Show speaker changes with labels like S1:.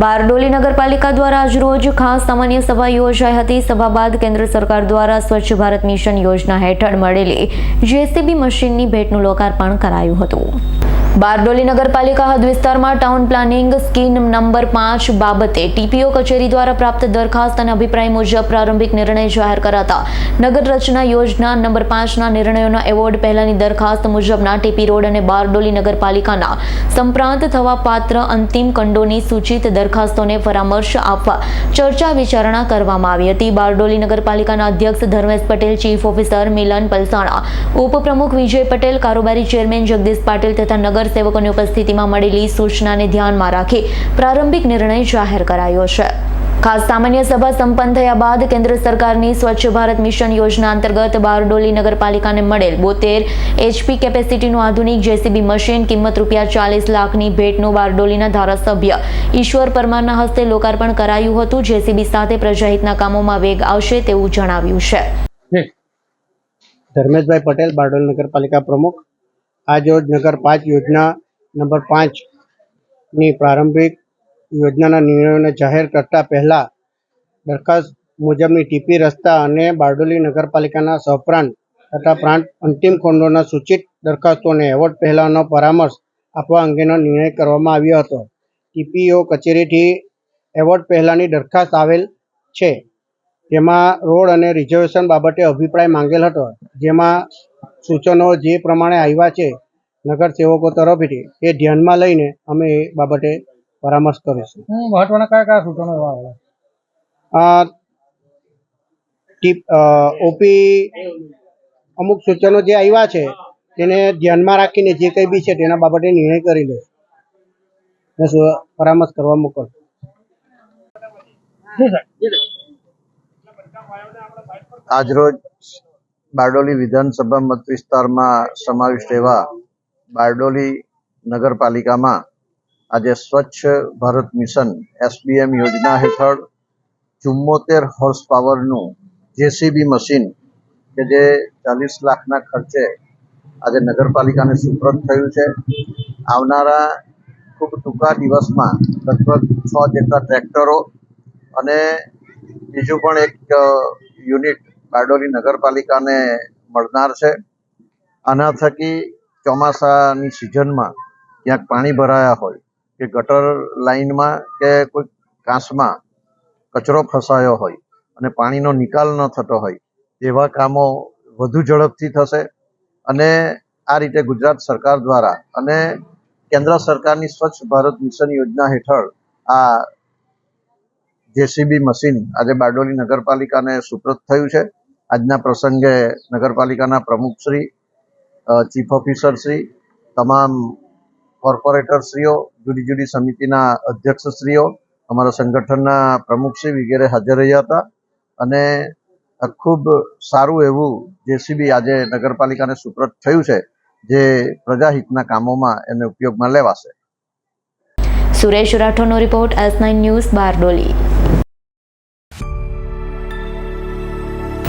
S1: બારડોલી નગરપાલિકા દ્વારા આજરોજ ખાસ સામાન્ય સભા યોજાઈ હતી. સભા બાદ કેન્દ્ર સરકાર દ્વારા સ્વચ્છ ભારત મિશન યોજના હેઠળ મળેલી જેસીબી મશીનની ભેટનું લોકાર્પણ કરાયું હતું. બારડોલી નગરપાલિકા હદ વિસ્તારમાં ટાઉન પ્લાનિંગ સ્કીમ નંબર પાંચ બાબતે ટીપીઓ કચેરી દ્વારા પ્રાપ્ત દરખાસ્ત અને અભિપ્રાય મુજબ પ્રારંભિક નિર્ણય જાહેર કરાતા. નગર રચના યોજના નંબર પાંચના નિર્ણયોના એવોર્ડ પહેલાની દરખાસ્ત મુજબના ટીપી રોડ અને બારડોલી નગરપાલિકાના. સંપ્રાંત થવા પાત્ર અંતિમ કંડોની સૂચિત દરખાસ્તોને પરામર્શ આપવા ચર્ચા વિચારણા કરવામાં આવી હતી. બારડોલી નગરપાલિકાના અધ્યક્ષ ધર્મેશ પટેલ, ચીફ ઓફિસર મિલન પલસાણા, ઉપપ્રમુખ વિજય પટેલ, કારોબારી ચેરમેન જગદીશ પાટીલ તથા નગરસેવકોની ઉપસ્થિતિમાં મળેલી સૂચનાને ધ્યાનમાં રાખી પ્રારંભિક નિર્ણય જાહેર કરાયો છે. ખાસ સામાન્ય સભા સંપન્ન થયા બાદ કેન્દ્ર સરકારની સ્વચ્છ ભારત મિશન યોજના અંતર્ગત બારડોલી નગરપાલિકાને મળેલ બોતેર એચપી કેપેસિટીનું આધુનિક જેસીબી મશીન કિંમત રૂપિયા ચાલીસ લાખની ભેટનું બારડોલીના ધારાસભ્ય ઈશ્વર પરમારના હસ્તે લોકાર્પણ કરાયું હતું. જેસીબી સાથે પ્રજાહિતના કામોમાં વેગ આવશે તેવું જણાવ્યું છે.
S2: ધર્મેશભાઈ પટેલ, બારડોલી નગરપાલિકા પ્રમુખ. આજ રોજ નગર પાંચ યોજના નંબર પાંચની પ્રારંભિક યોજનાના નિર્ણયોને જાહેર કરતા પહેલા દરખાસ્ત મુજબની ટીપી, રસ્તા અને બારડોલી નગરપાલિકાના સહપ્રાંત તથા પ્રાંત અંતિમ ખંડોના સૂચિત દરખાસ્તોને એવોર્ડ પહેલાંનો પરામર્શ આપવા અંગેનો નિર્ણય કરવામાં આવ્યો હતો. ટીપીઓ કચેરીથી એવોર્ડ પહેલાંની દરખાસ્ત આવેલ છે. જેમાં રોડ અને રિઝર્વેશન બાબતે અભિપ્રાય માંગેલ હતો. જેમાં સૂચનો જે પ્રમાણે આવ્યા છે નગર સેવકો તરફથી એ ધ્યાનમાં લઈને અમે એ બાબતે પરામર્શ કરીશું.
S3: મહત્વના કયા કયા સૂચનો
S2: આ ટીપ ઓપી અમુક સૂચનો જે આવ્યા છે તેને ધ્યાનમાં રાખીને જે કંઈ બી છે તેના બાબતે નિર્ણય કરી લે પરામર્શ કરવા મોકલ.
S4: આજરોજ બારડોલી વિધાનસભા મત વિસ્તારમાં સમાવિષ્ટ એવા બારડોલી નગરપાલિકામાં આજે સ્વચ્છ ભારત મિશન એસબીએમ યોજના હેઠળ ચુમ્મોતેર હોર્સ પાવરનું જેસીબી મશીન કે જે ચાલીસ લાખના ખર્ચે આજે નગરપાલિકાને સુપ્રત થયું છે. આવનારા ખૂબ ટૂંકા દિવસમાં લગભગ છ જેટલા ટ્રેક્ટરો અને બીજું પણ એક યુનિટ બારડોલી નગરપાલિકાને મળનાર છે. આના થકી ચોમાસાની સિઝનમાં ક્યાંક પાણી ભરાયા હોય કે ગટર લાઇનમાં કે કોઈ કાંસમાં કચરો ફસાયો હોય અને પાણીનો નિકાલ ન થતો હોય, તેવા કામો વધુ ઝડપથી થશે. અને આ રીતે ગુજરાત સરકાર દ્વારા અને કેન્દ્ર સરકારની સ્વચ્છ ભારત મિશન યોજના હેઠળ આ જેસીબી મશીન આજે બારડોલી નગરપાલિકાને સુપ્રત થયું છે. આજના પ્રસંગે નગરપાલિકાના પ્રમુખશ્રી ચીફ ઓફિસરશ્રી તમામ કોર્પોરેટરશ્રીઓ જુદી જુદી સમિતિના અધ્યક્ષશ્રીઓ અમારા સંગઠનના પ્રમુખશ્રી વગેરે હાજર રહ્યા હતા. અને ખૂબ સારું એવું જેસીબી આજે નગરપાલિકાને સુપ્રત થયું છે, જે પ્રજાહિતના કામોમાં એને ઉપયોગમાં લેવાશે.
S1: Suresh રાઠોડનો report S nine news Bardoli.